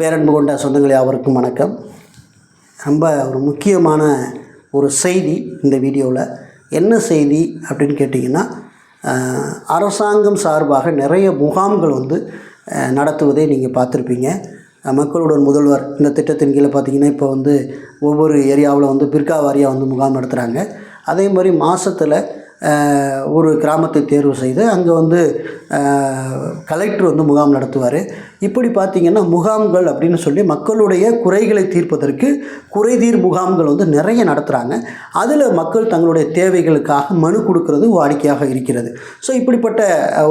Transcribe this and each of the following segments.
பேரன்பு கொண்ட சொந்தங்களே அவருக்கும் வணக்கம். ரொம்ப ஒரு முக்கியமான ஒரு செய்தி இந்த வீடியோவில் என்ன செய்தி அப்படின்னு கேட்டிங்கன்னா அரசாங்கம் சார்பாக நிறைய முகாம்கள் வந்து நடத்துவதை நீங்கள் பார்த்துருப்பீங்க. மக்களுடன் முதல்வர் இந்த திட்டத்தின் கீழே பார்த்தீங்கன்னா இப்போ வந்து ஒவ்வொரு ஏரியாவில் வந்து பிற்கா வாரியாக வந்து முகாம் நடத்துகிறாங்க அதே மாதிரி மாதத்தில் ஒரு கிராமத்தை தேர்வு செய்து அங்கே வந்து கலெக்டர் வந்து முகாம் நடத்துவார். இப்படி பார்த்திங்கன்னா முகாம்கள் அப்படின்னு சொல்லி மக்களுடைய குறைகளை தீர்ப்பதற்கு குறைதீர் முகாம்கள் வந்து நிறைய நடத்துகிறாங்க அதில் மக்கள் தங்களுடைய தேவைகளுக்காக மனு கொடுக்கறது வாடிக்கையாக இருக்கிறது. ஸோ இப்படிப்பட்ட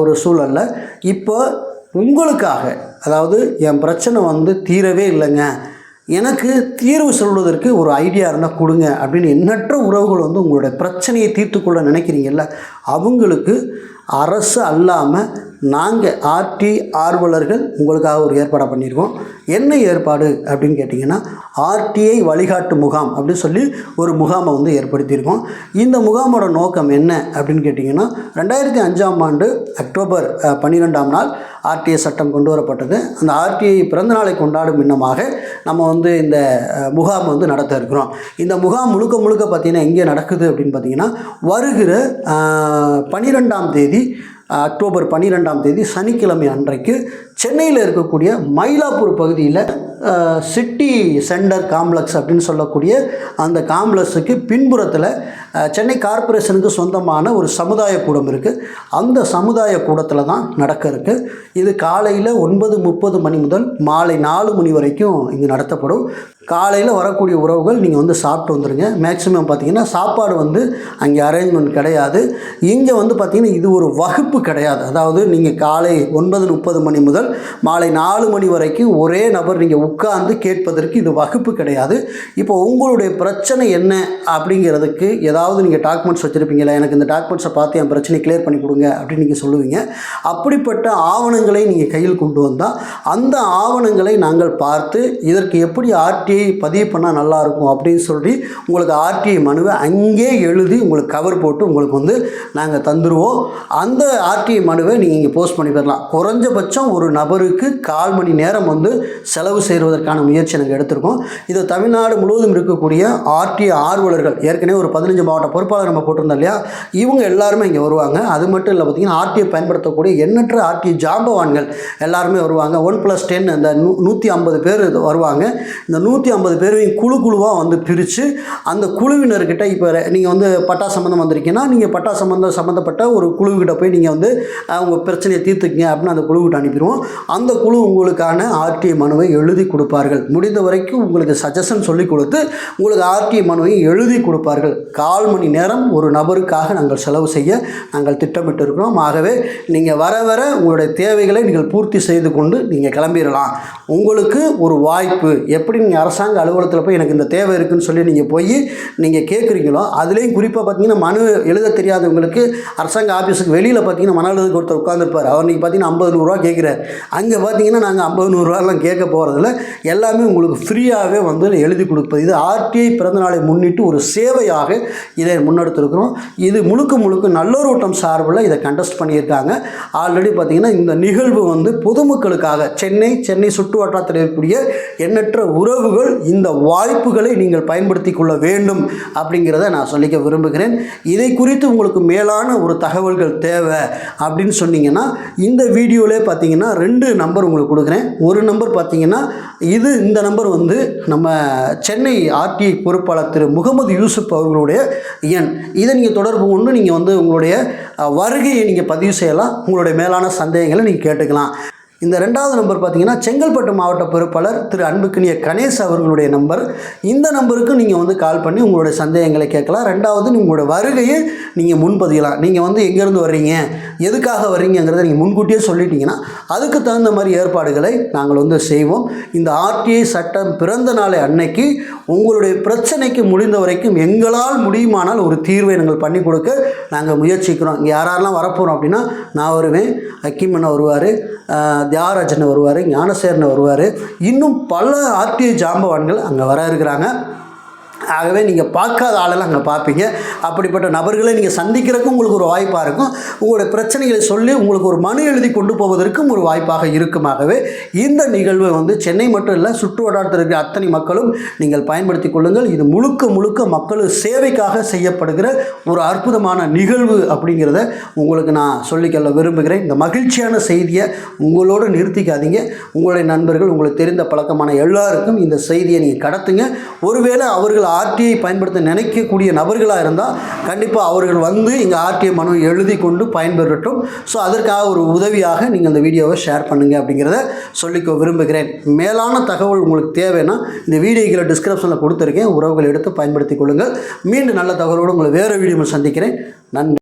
ஒரு சூழலில் இப்போ உங்களுக்காக அதாவது என் பிரச்சனை வந்து தீரவே இல்லைங்க. எனக்கு தீர்வு சொல்வதற்கு ஒரு ஐடியா இருந்தால் கொடுங்க அப்படின்னு எண்ணற்ற உறவுகள் வந்து உங்களுடைய பிரச்சனையை தீர்த்துக்கொள்ள நினைக்கிறீங்கல்ல அவங்களுக்கு அரசு அல்லாமல் நாங்கள் ஆர்டி ஆர்வலர்கள் உங்களுக்காக ஒரு ஏற்பாடாக பண்ணியிருக்கோம். என்ன ஏற்பாடு அப்படின்னு கேட்டிங்கன்னா ஆர்டிஐ வழிகாட்டு முகாம் அப்படின்னு சொல்லி ஒரு முகாமை வந்து ஏற்படுத்தியிருக்கோம். இந்த முகாமோட நோக்கம் என்ன அப்படின்னு கேட்டிங்கன்னா ரெண்டாயிரத்தி அஞ்சாம் ஆண்டு அக்டோபர் பன்னிரெண்டாம் நாள் ஆர்டிஐ சட்டம் கொண்டு வரப்பட்டது. அந்த ஆர்டிஐ பிறந்தநாளை கொண்டாடும் இன்னமாக நம்ம வந்து வந்து இந்த முகாம் வந்து நடத்த இருக்கிறோம். இந்த முகாம் முழுக்க முழுக்க பார்த்திங்கன்னா எங்கே நடக்குது அப்படின்னு பார்த்தீங்கன்னா வருகிற பனிரெண்டாம் பன்னிரெண்டாம் தேதி அக்டோபர் பன்னிரெண்டாம் தேதி சனிக்கிழமை அன்றைக்கு சென்னையில் இருக்கக்கூடிய மயிலாப்பூர் பகுதியில் சிட்டி சென்டர் காம்ப்ளெக்ஸ் அப்படின்னு சொல்லக்கூடிய அந்த காம்ப்ளெக்ஸுக்கு பின்புறத்தில் சென்னை கார்ப்பரேஷனுக்கு சொந்தமான ஒரு சமுதாய கூடம் இருக்குது அந்த சமுதாய கூடத்தில் தான் நடக்க இருக்குது இது காலையில் ஒன்பது முப்பது மணி முதல் மாலை நாலு மணி வரைக்கும் இங்கே நடத்தப்படும். காலையில் வரக்கூடிய உறவுகள் நீங்கள் வந்து சாப்பிட்டு வந்துடுங்க மேக்ஸிமம் பார்த்தீங்கன்னா சாப்பாடு வந்து அங்கே அரேஞ்ச்மெண்ட் கிடையாது. இங்கே வந்து பார்த்திங்கன்னா இது ஒரு வகுப்பு கிடையாது. அதாவது நீங்கள் காலை ஒன்பது முப்பது மணி முதல் மாலை நாலு மணி வரைக்கும் ஒரே நபர் நீங்கள் உட்கார்ந்து கேட்பதற்கு இது வகுப்பு கிடையாது. இப்போ உங்களுடைய பிரச்சனை என்ன அப்படிங்கிறதுக்கு ஏதாவது நீங்கள் டாக்குமெண்ட்ஸ் வச்சுருப்பீங்களா எனக்கு இந்த டாக்குமெண்ட்ஸை பார்த்து என் பிரச்சனை கிளியர் பண்ணி கொடுங்க அப்படின்னு நீங்கள் சொல்லுவீங்க. அப்படிப்பட்ட ஆவணங்களை நீங்கள் கையில் கொண்டு வந்தால் அந்த ஆவணங்களை நாங்கள் பார்த்து இதற்கு எப்படி ஆர்டிஐ பதிவு பண்ணால் நல்லாயிருக்கும் அப்படின்னு சொல்லி உங்களுக்கு ஆர்டிஐ மனுவை அங்கே எழுதி உங்களுக்கு கவர் போட்டு உங்களுக்கு வந்து நாங்கள் தந்துடுவோம் அந்த ஆர்டிஐ மனுவை நீங்கள் இங்கே போஸ்ட் பண்ணி பெறலாம் குறைஞ்சபட்சம் ஒரு நபருக்கு கால் மணி நேரம் வந்து செலவு செய்வதற்கான முயற்சி நாங்கள் எடுத்திருக்கோம். இது தமிழ்நாடு முழுவதும் இருக்கக்கூடிய ஆர்டிஐ ஆர்வலர்கள் ஏற்கனவே ஒரு பதினஞ்சு மாவட்ட பொறுப்பாளர் நம்ம போட்டிருந்தோம் இல்லையா? இவங்க எல்லாருமே இங்கே வருவாங்க. அது மட்டும் இல்லை பார்த்தீங்கன்னா ஆர்டிஐ பயன்படுத்தக்கூடிய எண்ணற்ற ஆர்டிஐ ஜாம்பவான்கள் எல்லாருமே வருவாங்க. ஒன் ப்ளஸ் டென் அந்த நூ நூற்றி ஐம்பது பேர் வருவாங்க. இந்த நூற்றி ஐம்பது பேரையும் குழு குழுவாக வந்து பிரித்து அந்த குழுவினர்கிட்ட இப்போ நீங்கள் வந்து பட்டா சம்மந்தம் வந்திருக்கீங்கன்னா நீங்கள் பட்டா சம்மந்தம் சம்மந்தப்பட்ட ஒரு குழுக்கிட்ட போய் நீங்கள் வந்து உங்கள் பிரச்சனையை தீர்த்துக்கீங்க அப்படின்னு அந்த குழுக்கிட்ட அனுப்பிடுவோம். அந்த குழு உங்களுக்கான ஆர்டிஐ மனுவை எழுதி கொடுப்பார்கள். முடிந்த வரைக்கும் உங்களுக்கு சஜஷன் சொல்லி கொடுத்து உங்களுக்கு ஆர்டிஐ மனுவை எழுதி கொடுப்பார்கள். கால் மணி நேரம் ஒரு நபருக்காக நாங்கள் செலவு செய்ய நாங்கள் திட்டமிட்டு இருக்கிறோம் ஆகவே நீங்கள் வர வர உங்களுடைய தேவைகளை நீங்கள் பூர்த்தி செய்து கொண்டு நீங்கள் கிளம்பிடலாம். உங்களுக்கு ஒரு வாய்ப்பு. எப்படி நீங்கள் அரசாங்க அலுவலகத்தில் போய் எனக்கு இந்த தேவை இருக்குன்னு சொல்லி நீங்கள் போய் நீங்கள் கேட்குறீங்களோ அதுலேயும் குறிப்பாக பார்த்தீங்கன்னா மனு எழுத தெரியாதவங்களுக்கு அரசாங்க ஆஃபீஸுக்கு வெளியில் பார்த்தீங்கன்னா மன எழுதுக்கு ஒருத்தர் உட்காந்துருப்பார் அவர் நீங்கள் பார்த்தீங்கன்னா ஐம்பது நூறுரூவா கேட்குறாரு அங்கே பார்த்தீங்கன்னா நாங்கள் ஐம்பது நூறுரூவாலாம் கேட்க போகிறதில்ல எல்லாமே உங்களுக்கு ஃப்ரீயாகவே வந்து எழுதி கொடுப்பது. இது ஆர்டிஐ பிறந்தநாளை முன்னிட்டு ஒரு சேவையாக இதை முன்னெடுத்திருக்கிறோம். இது முழுக்க முழுக்க நல்லோரோட்டம் சார்பில் இதை கண்டஸ்ட் பண்ணியிருக்காங்க. ஆல்ரெடி பார்த்திங்கன்னா இந்த நிகழ்வு வந்து பொதுமக்களுக்காக சென்னை சென்னை சுற்று வட்டாரத்தில் இருக்கக்கூடிய எண்ணற்ற உறவுகள் இந்த வாய்ப்புகளை நீங்கள் பயன்படுத்தி கொள்ள வேண்டும் அப்படிங்கிறத நான் சொல்லிக்க விரும்புகிறேன். இதை குறித்து உங்களுக்கு மேலான ஒரு தகவல்கள் தேவை அப்படின்னு சொன்னீங்கன்னா இந்த வீடியோவிலே பார்த்தீங்கன்னா ரெண்டு நம்பர் உங்களுக்கு கொடுக்குறேன். ஒரு நம்பர் பார்த்தீங்கன்னா இது இந்த நம்பர் வந்து நம்ம சென்னை ஆர்டிஐ பொறுப்பாளர் திரு முகமது யூசுப் அவர்களுடைய எண். இதை நீங்கள் தொடர்பு கொண்டு நீங்கள் வந்து உங்களுடைய வருகையை நீங்கள் பதிவு செய்யலாம். உங்களுடைய மேலான சந்தேகங்களை நீங்கள் கேட்டுக்கலாம். இந்த ரெண்டாவது நம்பர் பார்த்தீங்கன்னா செங்கல்பட்டு மாவட்ட பொறுப்பாளர் திரு அன்புக்கினிய கணேஷ் அவர்களுடைய நம்பர் இந்த நம்பருக்கு நீங்கள் வந்து கால் பண்ணி உங்களுடைய சந்தேகங்களை கேட்கலாம். ரெண்டாவது உங்களுடைய வருகையை நீங்கள் முன்பதியலாம் நீங்கள் வந்து எங்கேருந்து வர்றீங்க? எதுக்காக வர்றீங்கிறத நீங்கள் முன்கூட்டியே சொல்லிட்டீங்கன்னா அதுக்கு தகுந்த மாதிரி ஏற்பாடுகளை நாங்கள் வந்து செய்வோம். இந்த ஆர்டிஐ சட்டம் பிறந்த நாளை அன்னைக்கு உங்களுடைய பிரச்சனைக்கு முடிந்த வரைக்கும் எங்களால் முடியுமானால் ஒரு தீர்வை நாங்கள் பண்ணி கொடுக்க நாங்கள் முயற்சிக்கிறோம். இங்கே யாரெல்லாம் வரப்போகிறோம் அப்படின்னா நான் வருவேன் அக்கிமன் வருவார் தியாகராஜன் வருவார் ஞானசேரன் வருவார். இன்னும் பல ஆர்டிஐ ஜாம்பவான்கள் அங்கே வர இருக்கிறாங்க. ஆகவே நீங்கள் பார்க்காத ஆளெல்லாம் அங்கே பார்ப்பீங்க. அப்படிப்பட்ட நபர்களை நீங்கள் சந்திக்கிறதுக்கும் உங்களுக்கு ஒரு வாய்ப்பாக இருக்கும். உங்களுடைய பிரச்சனைகளை சொல்லி உங்களுக்கு ஒரு மனு எழுதி கொண்டு போவதற்கும் ஒரு வாய்ப்பாக இருக்குமாகவே இந்த நிகழ்வு வந்து சென்னை மட்டும் இல்லை சுற்று வட்டாரத்தில் இருக்கிற அத்தனை மக்களும் நீங்கள் பயன்படுத்தி கொள்ளுங்கள். இது முழுக்க முழுக்க மக்கள் சேவைக்காக செய்யப்படுகிற ஒரு அற்புதமான நிகழ்வு அப்படிங்கிறத உங்களுக்கு நான் சொல்லிக்கொள்ள விரும்புகிறேன். இந்த மகிழ்ச்சியான செய்தியை உங்களோடு நிறுத்திக்காதீங்க. உங்களுடைய நண்பர்கள் உங்களுக்கு தெரிந்த பழக்கமான எல்லாருக்கும் இந்த செய்தியை நீங்கள் கடத்துங்க. ஒருவேளை அவர்கள் ஆர்டிஐ பயன்படுத்த நினைக்கக்கூடிய நபர்களாக இருந்தால் கண்டிப்பாக அவர்கள் வந்து இங்கே ஆர்டிஐ மனு எழுதி கொண்டு பயன்பெறட்டும். ஸோ அதற்காக ஒரு உதவியாக நீங்கள் அந்த வீடியோவை ஷேர் பண்ணுங்கள் அப்படிங்கிறத சொல்லிக்க விரும்புகிறேன். மேலான தகவல் உங்களுக்கு தேவைன்னா இந்த வீடியோக்களை டிஸ்கிரிப்ஷனில் கொடுத்துருக்கேன். உறவுகள் எடுத்து பயன்படுத்திக் கொள்ளுங்கள். மீண்டும் நல்ல தகவலோடு உங்களை வேறு வீடியோவில் சந்திக்கிறேன். நன்றி.